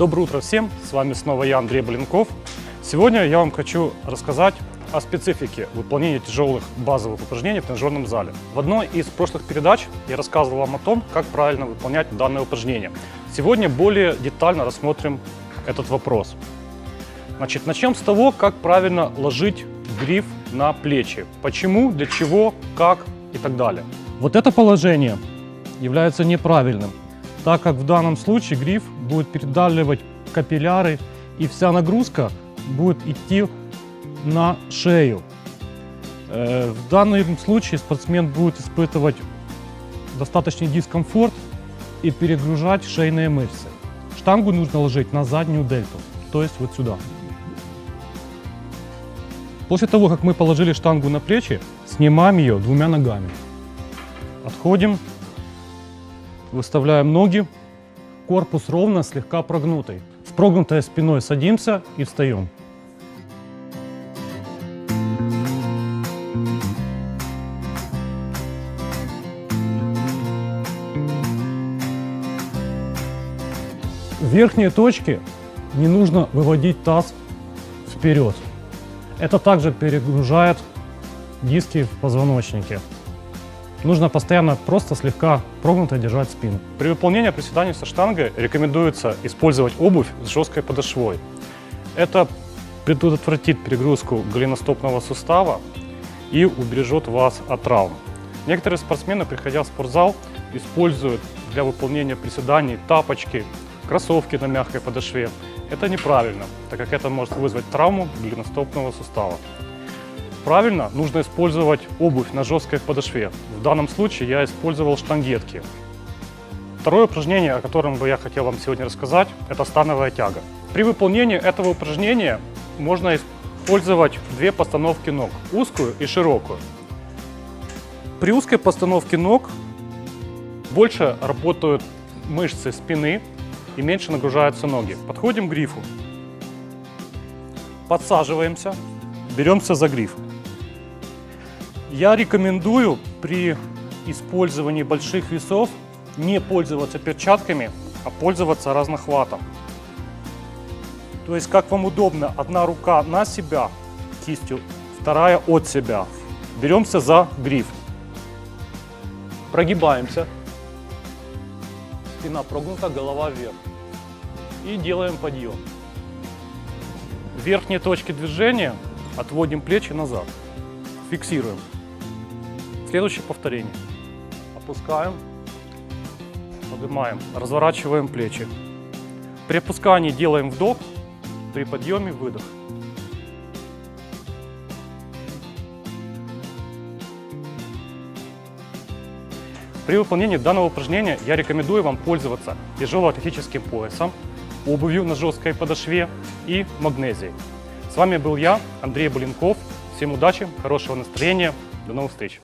Доброе утро всем, с вами снова я, Андрей Блинков. Сегодня я вам хочу рассказать о специфике выполнения тяжелых базовых упражнений в тренажерном зале. В одной из прошлых передач я рассказывал вам о том, как правильно выполнять данное упражнение. Сегодня более детально рассмотрим этот вопрос. Значит, начнем с того, как правильно ложить гриф на плечи. Почему, для чего, как и так далее. Вот это положение является неправильным, так как в данном случае гриф будет передавливать капилляры и вся нагрузка будет идти на шею. Э, В данном случае спортсмен будет испытывать достаточный дискомфорт и перегружать шейные мышцы. Штангу нужно ложить на заднюю дельту, то есть вот сюда. После того, как мы положили штангу на плечи, снимаем ее двумя ногами. Отходим, выставляем ноги, корпус ровно, слегка прогнутый. С прогнутой спиной садимся и встаем. В верхние точки не нужно выводить таз вперед. Это также перегружает диски в позвоночнике. Нужно постоянно просто слегка прогнуто держать спину. При выполнении приседаний со штангой рекомендуется использовать обувь с жесткой подошвой. Это предотвратит перегрузку голеностопного сустава и убережет вас от травм. Некоторые спортсмены, приходя в спортзал, используют для выполнения приседаний тапочки, кроссовки на мягкой подошве. Это неправильно, так как это может вызвать травму голеностопного сустава. Правильно, нужно использовать обувь на жесткой подошве. В данном случае я использовал штангетки. Второе упражнение, о котором бы я хотел вам сегодня рассказать, это становая тяга. При выполнении этого упражнения можно использовать две постановки ног, узкую и широкую. При узкой постановке ног больше работают мышцы спины и меньше нагружаются ноги. Подходим к грифу, подсаживаемся, беремся за гриф. Я рекомендую при использовании больших весов не пользоваться перчатками, а пользоваться разнохватом. То есть как вам удобно, одна рука на себя кистью, вторая от себя. Беремся за гриф. Прогибаемся. Спина прогнута, голова вверх. И делаем подъем. В верхней точке движения отводим плечи назад. Фиксируем. Следующее повторение. Опускаем, поднимаем, разворачиваем плечи. При опускании делаем вдох, при подъеме выдох. При выполнении данного упражнения я рекомендую вам пользоваться тяжелоатлетическим поясом, обувью на жесткой подошве и магнезией. С вами был я, Андрей Буленков. Всем удачи, хорошего настроения. До новых встреч!